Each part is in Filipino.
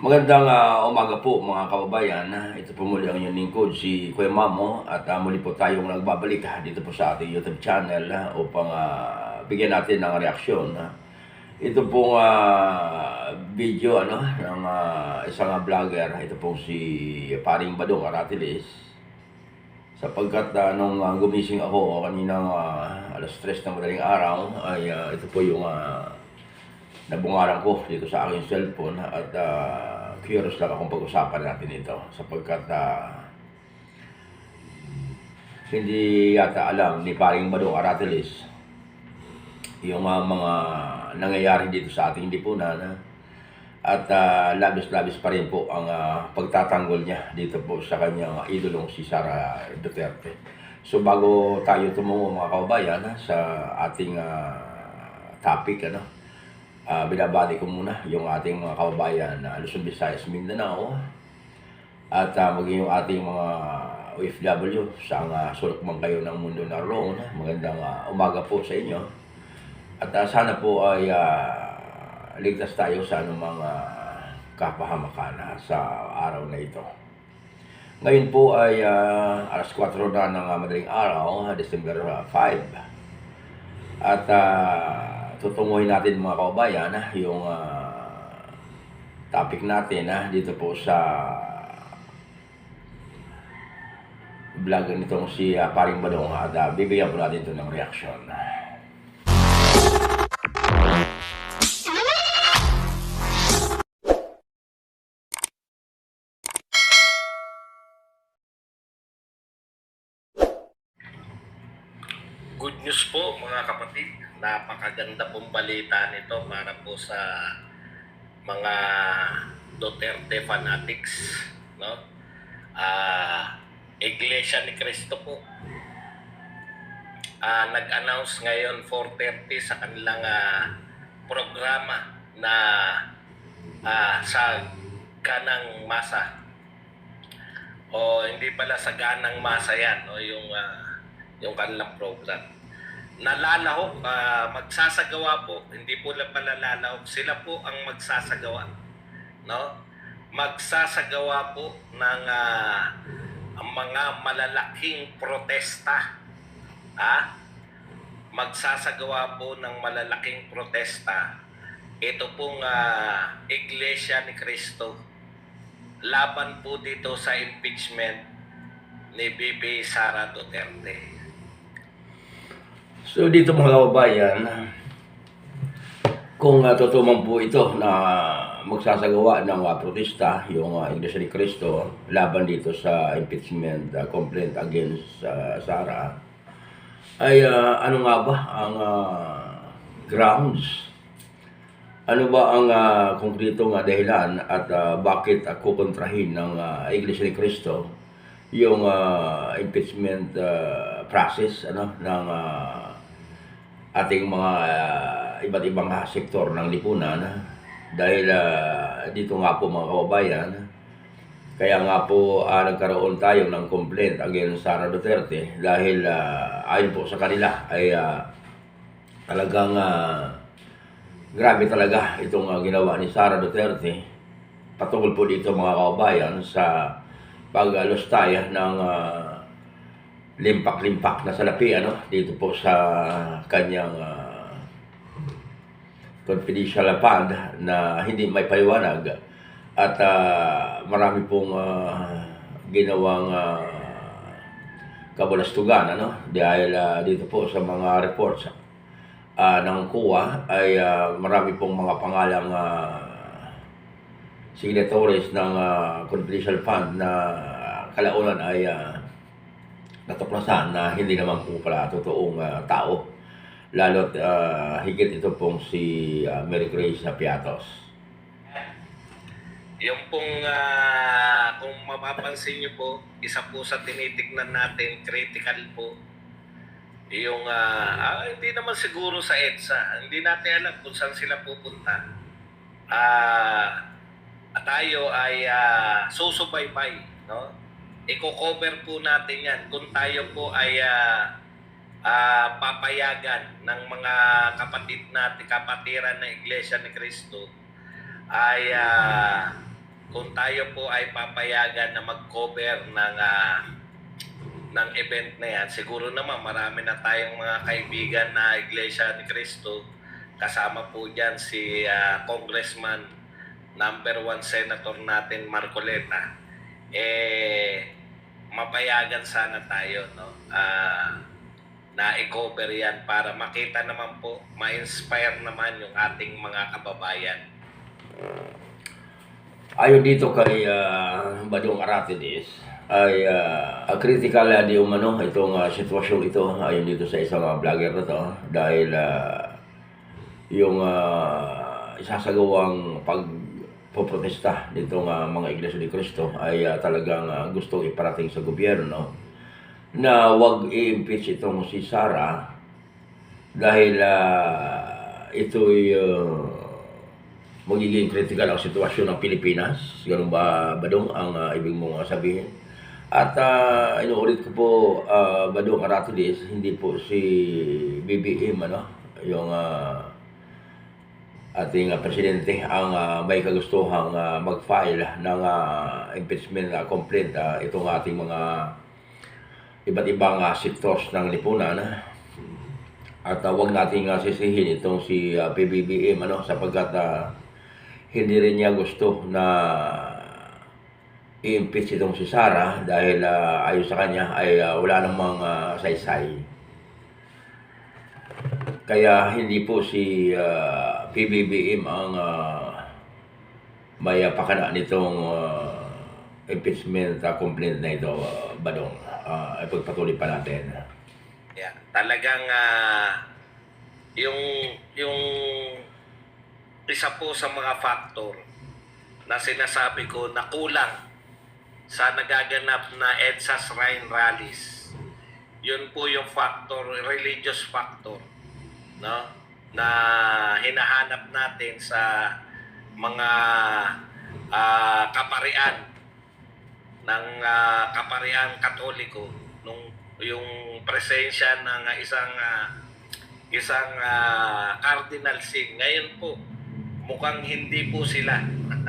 Magandang ah, umaga po mga kababayan. Ito po muli ang inyong lingkod, si Kuya Mamo. At ah, muli po tayong nagbabalik ah, dito po sa ating YouTube channel ah, upang ah, bigyan natin ng reaksyon. ah. Ito pong ah, video ano, ng ah, isang vlogger. Ito pong si Paring Badong Aratilis. Sapagkat uh, nung ah, gumising ako kanina alas 3 ng madaling araw, ay ah, ito po yung ah, nabungaran ko dito sa aking cellphone at ah, curious lang akong pag-usapan natin ito sapagkat ah, hindi yata alam ni paring Badong Aratilis yung ah, mga nangyayari dito sa ating lipunan ah, at ah, labis-labis pa rin po ang ah, pagtatanggol niya dito po sa kanyang idolong si Sara Duterte. So bago tayo tumungo mga kababayan ah, sa ating ah, topic ano, Ah, binabati ko muna yung ating mga kababayan na Luzon, Visayas, Mindanao at ah, maging yung ating mga OFW sa uh, sulok man kayo ng mundo na roon. Magandang ah, umaga po sa inyo. At ah, sana po ay ah, ligtas tayo sa anumang uh, kapahamakan ah, sa araw na ito. Ngayon po ay ah, alas 4 na ng ah, madaling araw, December ah, 5. At uh, tutunguhin natin mga kababayan ah, yung ah, topic natin ah, dito po sa vlog nitong si ah, Paring Badong at ah, bibigyan po natin ito ng reaction. Good news po mga kapatid. Napakaganda pong balita nito para po sa mga Duterte fanatics, no? Ah, Iglesia ni Cristo po. Ah, nag-announce ngayon 4:30 sa kanilang ah, programa na ah, sa ganang masa. O hindi pala sa ganang masa yan, no? yung ah, yung kanilang program. Nalalahok, ah, magsasagawa po, hindi po lang pala lalahok, sila po ang magsasagawa. No? Magsasagawa po ng ah, ang mga malalaking protesta. Ha? Magsasagawa po ng malalaking protesta. Ito pong ah, Iglesia ni Cristo. Laban po dito sa impeachment ni Bibi Sara Duterte. So dito mga kababayan, kung uh, totoo man po ito na magsasagawa ng uh, protesta yung uh, Iglesia ni Cristo laban dito sa impeachment uh, complaint against uh, Sara, ay uh, ano nga ba ang uh, grounds? Ano ba ang uh, konkretong uh, dahilan at uh, bakit uh, kukontrahin ng uh, Iglesia ni Cristo yung uh, impeachment uh, process ano ng uh, ating mga uh, iba't ibang uh, sektor ng lipunan dahil uh, dito nga po mga kababayan kaya nga po uh, nagkaroon tayo ng complaint against Sara Duterte dahil uh, ayon po sa kanila ay uh, talagang uh, grabe talaga itong uh, ginawa ni Sara Duterte. Patungkol po dito mga kababayan sa pag-alustay ng uh, limpak-limpak na salapi ano? Dito po sa kanyang uh, confidential fund na hindi may paliwanag. At uh, marami pong uh, ginawang uh, kabulastugan ano? Dahil uh, dito po sa mga reports uh, ng kuwa ay uh, marami pong mga pangalang uh, signatories ng uh, confidential fund na kalaunan ay uh, natuklasan na hindi naman po pala totoong uh, tao. Lalo't uh, higit ito pong si uh, Mary Grace Piatos. Yung pong, ah, kung mapapansin nyo po, isa po sa tinitignan natin, critical po, yung, ah, ah, hindi naman siguro sa EDSA, hindi natin alam kung saan sila pupunta. Ah, tayo ay ah, susubaybay, no? Iko-cover po natin yan kung tayo po ay ah, ah, papayagan ng mga kapatid natin, kapatiran ng Iglesia ni Cristo ay ah, tayo po ay papayagan na mag-cover ng ah, ng event na yan, siguro naman marami na tayong mga kaibigan na Iglesia ni Cristo. Kasama po dyan si ah, Congressman number one Senator natin Marcoleta. Eh, mapayagan sana tayo, no? Ah, na i-cover yan para makita naman po, ma-inspire naman yung ating mga kababayan. Ayon dito kay ah, Badong Aratides, ay uh, critical uh, di umano itong ah, sitwasyon ito ayon dito sa isang ah, vlogger na to dahil ah, yung uh, isasagawang pagpoprotesta nitong ah, mga Iglesia ni Cristo ay ah, talagang uh, gustong iparating sa gobyerno na wag i-impeach itong si Sara dahil ah, ito'y ah, magiging critical ang sitwasyon ng Pilipinas. Ganun ba, Badong, ang ah, ibig mong sabihin? At uh, inuulit ko po, uh, Badong Aratides, hindi po si BBM, ano, yung ah, ating ah, presidente ang ah, may kagustuhang ah, mag-file ng ah, impeachment ah, complaint ah, itong ating mga iba't ibang uh, sectors ng lipunan. At uh, wag nating uh, sisihin itong si uh, PBBM ano sapagkat ah, hindi rin niya gusto na i-impeach itong si Sara dahil ah, ayon sa kanya ay ah, wala namang ah, saysay. Kaya hindi po si ah, PBBM ang ah, may pakana nitong ah, impeachment ah, complaint na ito, ah, Badong. Ah, ipagpatuloy pa natin. Yeah, talagang ah, yung yung isa po sa mga factor na sinasabi ko na kulang sa nagaganap na EDSA Shrine Rallies. Yun po yung factor, religious factor, no? Na hinahanap natin sa mga ah, kaparian ng ah, kaparian katoliko. Nung yung presensya ng isang ah, isang ah, cardinal sin ngayon po mukhang hindi po sila.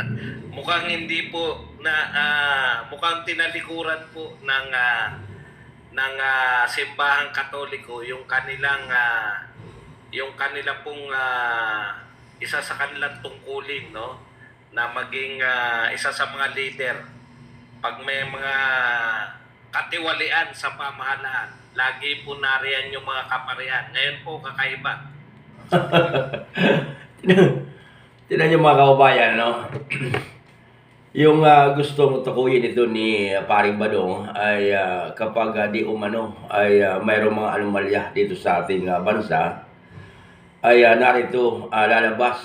Mukhang hindi po na ah, mukhang tinalikuran po ng ah, ng ah, simbahang katoliko yung kanilang ah, yung kanila pong ah, isa sa kanilang tungkulin no na maging ah, isa sa mga leader pag may mga katiwalian sa pamahalaan, lagi po nariyan yung mga kaparihan. Ngayon po, kakaiba. Tignan niyo mga kababayan, no? yung ah, gustong tukuyin ito ni ah, Paring Badong ay ah, kapag ah, di umano ay ah, mayroong mga anomalya dito sa ating ah, bansa ay ah, narito ah, lalabas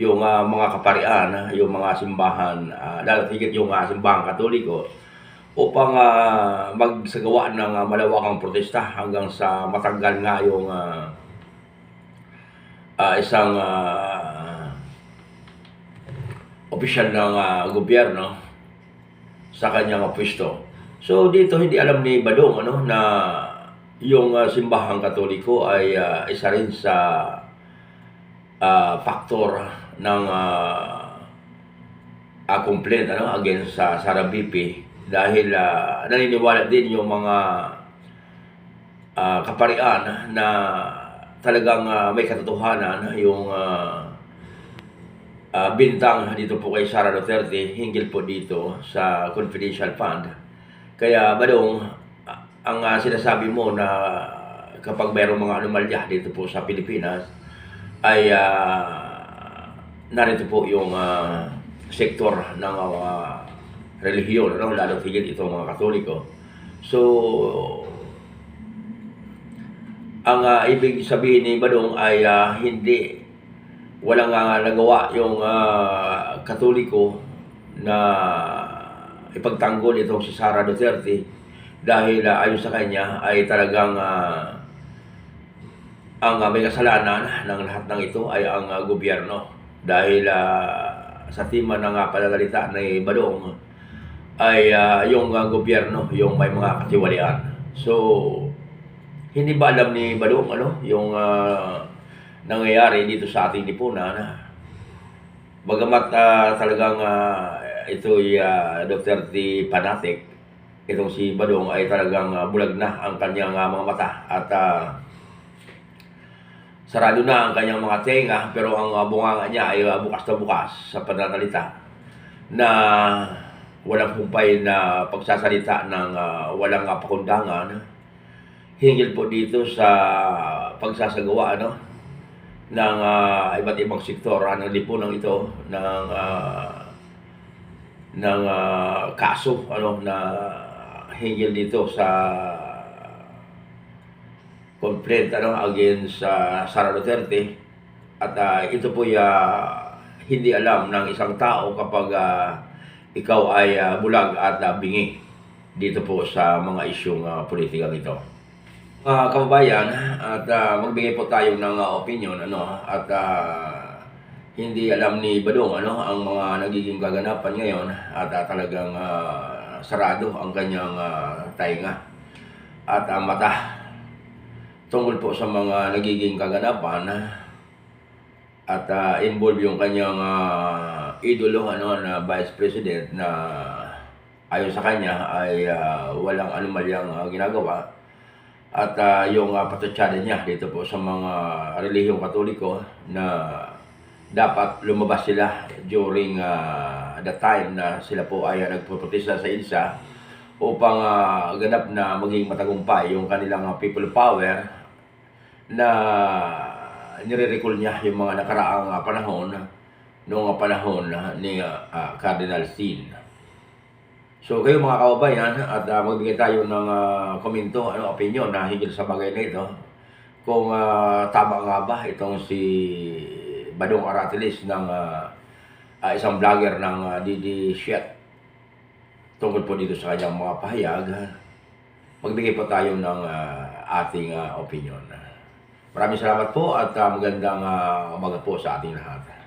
yung ah, mga kaparian, yung mga simbahan, uh, lalo higit yung ah, simbahan katoliko upang ah, magsagawa ng ah, malawakang protesta hanggang sa matanggal nga yung ah, ah, isang ah, opisyal ng ah, gobyerno sa kanyang pwesto. So dito hindi alam ni Badong ano na yung ah, simbahang katoliko ay ah, isa rin sa ah, faktor ng ah, ah, complaint ano against sa Sara BP dahil ah, naniniwala din yung mga ah, kaparian na talagang ah, may katotohanan yung ah, ah, bintang dito po kay Sara Duterte hinggil po dito sa confidential fund. Kaya badong ang ah, sinasabi mo na kapag mayroong mga anomalya dito po sa Pilipinas ay ah, narito po yung ah, sektor ng mga relihiyon, ano? lalo higit itong mga katoliko. So, ang ah, ibig sabihin ni Badong ay ah, hindi walang uh, nagawa yung ah, katoliko na ipagtanggol itong si Sara Duterte dahil ah, ayon sa kanya ay talagang ah, ang ah, may kasalanan ng lahat ng ito ay ang ah, gobyerno. Dahil ah, sa tima ng uh, panagalita ni Badong ay ah, yung ah, gobyerno yung may mga katiwalian. So hindi ba alam ni Badong ano yung ah, nangyayari dito sa ating lipunan? Bagamat ah, talagang ah, ito'y uh, Duterte fanatic, itong si Badong ay talagang ah, bulag na ang kanyang ah, mga mata at ah, sarado na ang kanyang mga tenga. Pero ang ah, bunganga niya ay ah, bukas na bukas sa pananalita na walang humpay na pagsasalita ng ah, walang ah, pakundangan hinggil po dito sa pagsasagawa ano ng ah, iba't ibang sektor ah, ng lipunan ito ng ah, ng ah, kaso ano na hinggil dito sa complaint ano against sa Sara Duterte at ah, ito po hindi alam ng isang tao kapag ah, ikaw ay ah, bulag at ah, bingi dito po sa mga isyong uh, politikang ito. Mga kababayan, at ah, magbigay po tayo ng ah, opinion ano at ah, hindi alam ni Badong ano ang mga nagiging kaganapan ngayon at ah, talagang ah, sarado ang kanyang ah, tainga at ang mata tungkol po sa mga nagiging kaganapan at ah, involve yung kanyang ah, idolo ano na vice president na ayon sa kanya ay ah, walang anomalyang ah, ginagawa at ah, yung uh, patutsada niya dito po sa mga relihiyong katoliko na dapat lumabas sila during ah, the time na sila po ay uh, nagpuprotesta sa INSA upang ah, ganap na maging matagumpay yung kanilang ah, people power na nire-recall niya yung mga nakaraang ah, panahon noong panahon ah, ni ah, Cardinal Sin. So kayo mga kababayan at ah, magbigay tayo ng ah, komento, ano, opinion na higil sa bagay na ito. Kung ah, tama nga ba itong si Badong Aratilis ng ah, ah, isang vlogger ng uh, DD Shet tungkol po dito sa kanyang mga pahayag. Magbigay po tayo ng ah, ating ah, opinion. Maraming salamat po at ah, magandang ah, umaga po sa ating lahat.